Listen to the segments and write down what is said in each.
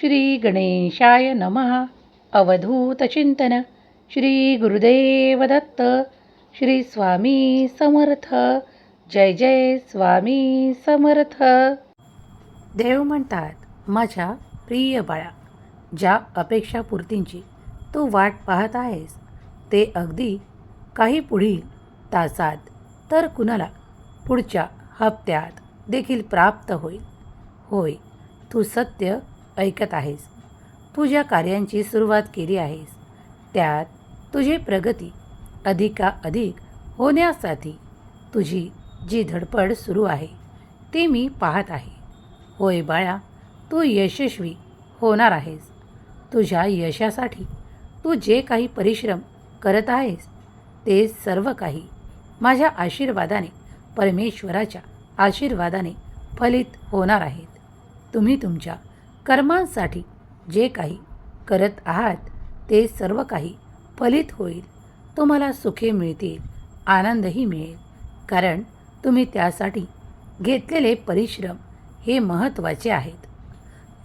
श्री गणेशाय नमः अवधूतचिंतन श्री गुरुदेव दत्त. श्री स्वामी समर्थ. जय जय स्वामी समर्थ. देव म्हणतात माझ्या प्रिय बाळा ज्या अपेक्षापूर्तींची तू वाट पाहत आहेस ते अगदी काही पुढील तासात तर कुणाला पुढच्या हप्त्यात देखील प्राप्त होईल. होय तू सत्य ऐकत आहेस. तू ज्या कार्यांची सुरुवात केली आहेस. त्यात तुझी प्रगती अधिकाधिक होण्यासाठी तुझी जी धडपड सुरू आहे ती मी पाहत आहे. होय बाळा तू यशस्वी होणार आहेस. तुझ्या यशासाठी तू जे काही परिश्रम करत आहेस ते सर्व काही माझ्या आशीर्वादाने परमेश्वराच्या आशीर्वादाने फलित होणार आहेत. तुम्ही तुमच्या कर्मांसाठी जे काही करत आहात ते सर्व काही फलित होईल. तुम्हाला सुखे मिळतील आनंदही मिळेल. कारण तुम्ही त्यासाठी घेतलेले परिश्रम हे महत्त्वाचे आहेत.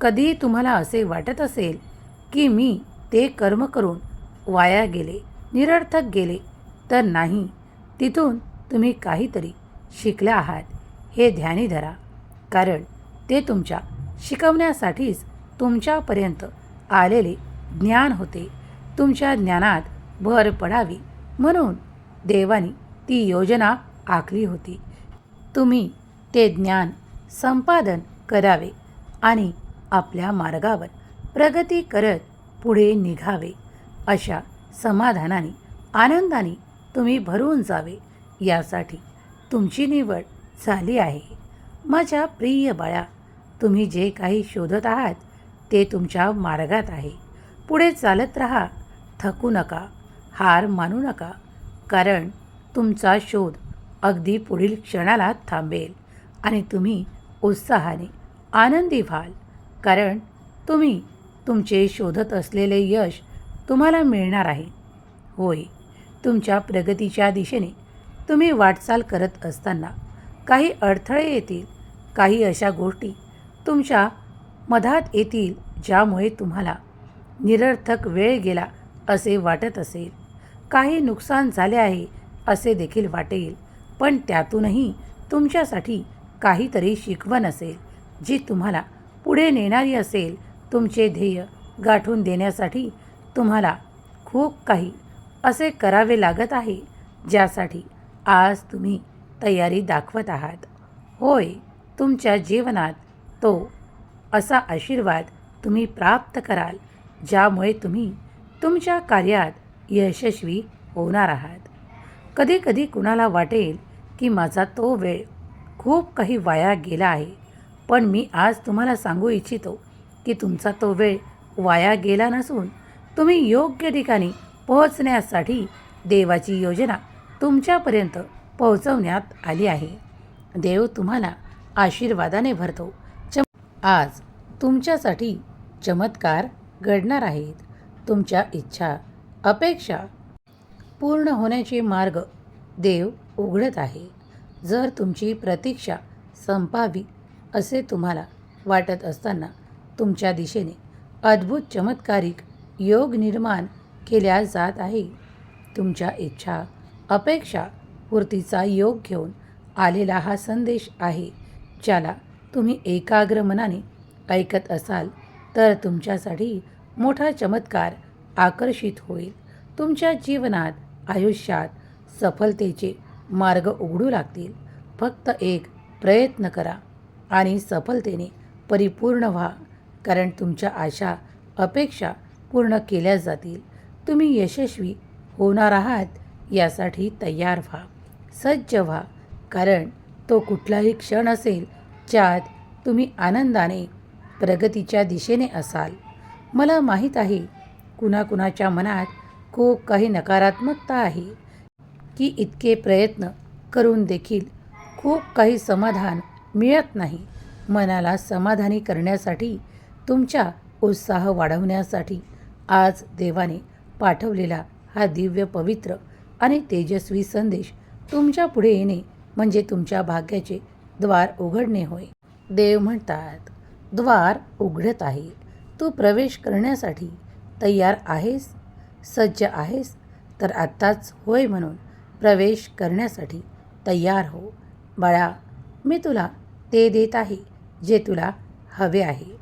कधी तुम्हाला असे वाटत असेल की मी ते कर्म करून वाया गेले निरर्थक गेले तर नाही. तिथून तुम्ही काहीतरी शिकला आहात हे ध्यानी धरा. कारण ते तुमच्या शिकवण्यासाठीच तुमच्यापर्यंत आलेले ज्ञान होते. तुमच्या ज्ञानात भर पडावी. म्हणून देवानी ती योजना आखली होती. तुम्ही ते ज्ञान संपादन करावे आणि आपल्या मार्गावर प्रगती करत पुढे निघावे. अशा समाधानाने आनंदाने तुम्ही भरून जावे. यासाठी तुमची निवड झाली आहे. माझ्या प्रिय बाळा तुम्ही जे काही शोधत आहात ते तुमच्या मार्गात आहे. पुढे चालत राहा. थकू नका. हार मानू नका. कारण तुमचा शोध अगदी पुढील क्षणाला थांबेल आणि तुम्ही उत्साहाने आनंदी व्हाल. कारण तुम्ही तुमचे शोधत असलेले यश तुम्हाला मिळणार आहे. होय तुमच्या प्रगतीच्या दिशेने तुम्ही वाटचाल करत असताना काही अडथळे येतील काही अशा गोष्टी तुमच्या मधात येतील ज्यामुळे तुम्हाला निरर्थक वेळ गेला असे वाटत असेल. काही नुकसान झाले आहे असे देखील वाटेल पण त्यातूनही तुमच्यासाठी काहीतरी शिकवण असेल जी तुम्हाला पुढे नेणारी असेल. तुमचे ध्येय गाठून देण्यासाठी तुम्हाला खूप काही असे करावे लागत आहे ज्यासाठी आज तुम्ही तयारी दाखवत आहात. होय तुमच्या जीवनात तो असा आशीर्वाद तुम्ही प्राप्त कराल ज्यामुळे तुम्ही तुमच्या कार्यात यशस्वी होणार आहात. कधीकधी कुणाला वाटेल की माझा तो वेळ खूप काही वाया गेला आहे पण मी आज तुम्हाला सांगू इच्छितो की तुमचा तो वेळ वाया गेला नसून तुम्ही योग्य ठिकाणी पोहोचण्यासाठी देवाची योजना तुमच्यापर्यंत पोहोचवण्यात आली आहे. देव तुम्हाला आशीर्वादाने भरतो. आज तुमच्यासाठी चमत्कार घडणार आहेत. तुमच्या इच्छा अपेक्षा पूर्ण होण्याचे मार्ग देव उघडत आहे. जर तुमची प्रतीक्षा संपावी असे तुम्हाला वाटत असताना तुमच्या दिशेने अद्भुत चमत्कारिक योग निर्माण केल्या जात आहे. तुमच्या इच्छा अपेक्षा पूर्तीचा योग घेऊन आलेला हा संदेश आहे ज्याला तुम्ही एकाग्र मनाने ऐकत असाल तर तुमच्यासाठी मोठा चमत्कार आकर्षित होईल. तुमच्या जीवनात आयुष्यात सफलतेचे मार्ग उघडू लागतील. फक्त एक प्रयत्न करा आणि सफलतेने परिपूर्ण व्हा कारण तुमच्या आशा अपेक्षा पूर्ण केल्या जातील. तुम्ही यशस्वी होणार आहात यासाठी तयार व्हा. सज्ज व्हा कारण तो कुठलाही क्षण असेल ज्यात तुम्ही आनंदाने प्रगतीच्या दिशेने असाल. मला माहीत आहे कुणाकुणाच्या मनात खूप काही नकारात्मकता आहे की इतके प्रयत्न करून देखील खूप काही समाधान मिळत नाही. मनाला समाधानी करण्यासाठी तुमच्या उत्साह वाढवण्यासाठी आज देवाने पाठवलेला हा दिव्य पवित्र आणि तेजस्वी संदेश तुमच्यापुढे येणे म्हणजे तुमच्या भाग्याचे द्वार उघडणे होय. देव म्हणतात द्वार उघडत आहे. तू प्रवेश करण्यासाठी तयार आहेस? सज्ज आहेस? तर आत्ताच होय म्हणून प्रवेश करण्यासाठी तयार हो. बाळा मी तुला ते देत आहे जे तुला हवे आहे.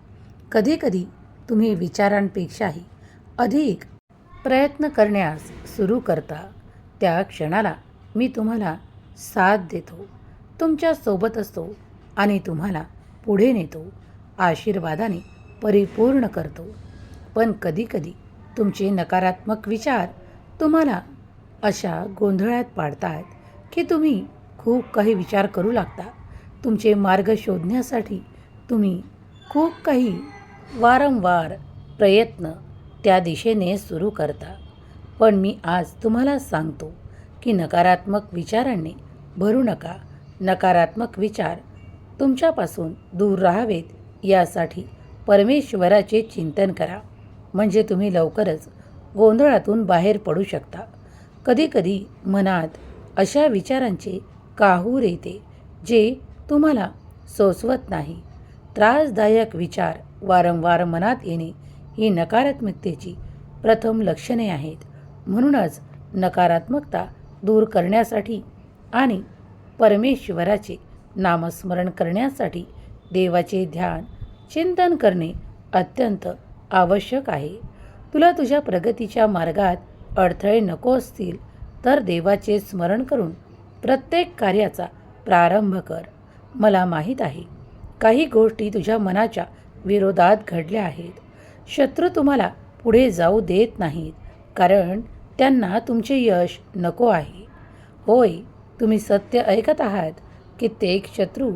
कधीकधी तुम्ही विचारांपेक्षाही अधिक प्रयत्न करण्यास सुरू करता. त्या क्षणाला मी तुम्हाला साथ देतो. तुमच्यासोबत असतो आणि तुम्हाला पुढे नेतो आशीर्वादाने परिपूर्ण करतो. पण कधीकधी तुमचे नकारात्मक विचार तुम्हाला अशा गोंधळात पाडतात की तुम्ही खूप काही विचार करू लागता. तुमचे मार्ग शोधण्यासाठी तुम्ही खूप काही वारंवार प्रयत्न त्या दिशेने सुरू करता. पण मी आज तुम्हाला सांगतो की नकारात्मक विचारांनी भरू नका. नकारात्मक विचार तुमच्यापासून दूर राहावेत यासाठी परमेश्वराचे चिंतन करा. म्हणजे तुम्ही लवकरच गोंधळातून बाहेर पडू शकता. कधीकधी मनात अशा विचारांचे काहूर येते जे तुम्हाला सोसवत नाही. त्रासदायक विचार वारंवार मनात येणे ही नकारात्मकतेची प्रथम लक्षणे आहेत. म्हणूनच नकारात्मकता दूर करण्यासाठी आणि परमेश्वराचे नामस्मरण करण्यासाठी देवाचे ध्यान चिंतन करणे अत्यंत आवश्यक आहे. तुला तुझ्या प्रगतीच्या मार्गात अडथळे नको असतील तर देवाचे स्मरण करून प्रत्येक कार्याचा प्रारंभ कर. मला माहीत आहे काही गोष्टी तुझ्या मनाच्या विरोधात घडल्या आहेत. शत्रू तुम्हाला पुढे जाऊ देत नाहीत कारण त्यांना तुमचे यश नको आहे. होय तुम्ही सत्य ऐकत आहात की ते एक शत्रू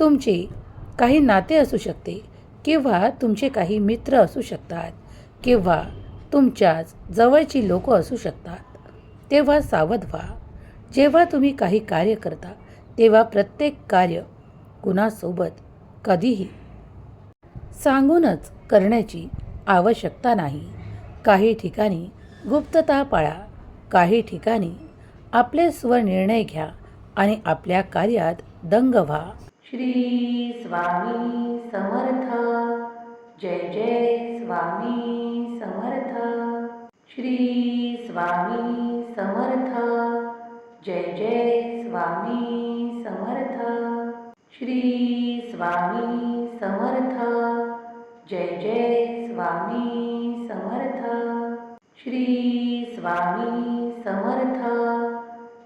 तुमचे काही नाते असू शकते किंवा तुमचे काही मित्र असू शकतात किंवा तुमच्याच जवळची लोक असू शकतात. तेव्हा सावध व्हा. जेव्हा तुम्ही काही कार्य करता तेव्हा प्रत्येक कार्य कुणासोबत कधीही सांगूनच करण्याची आवश्यकता नाही. काही ठिकाणी गुप्तता पाळा काही ठिकाणी आपले स्वनिर्णय घ्या आणि आपल्या कार्यात दंग व्हा. श्री स्वामी समर्थ. जय जय स्वामी समर्थ. श्री स्वामी समर्थ. जय जय स्वामी समर्थ. श्री स्वामी समर्थ. जय जय स्वामी समर्थ. श्री स्वामी समर्थ.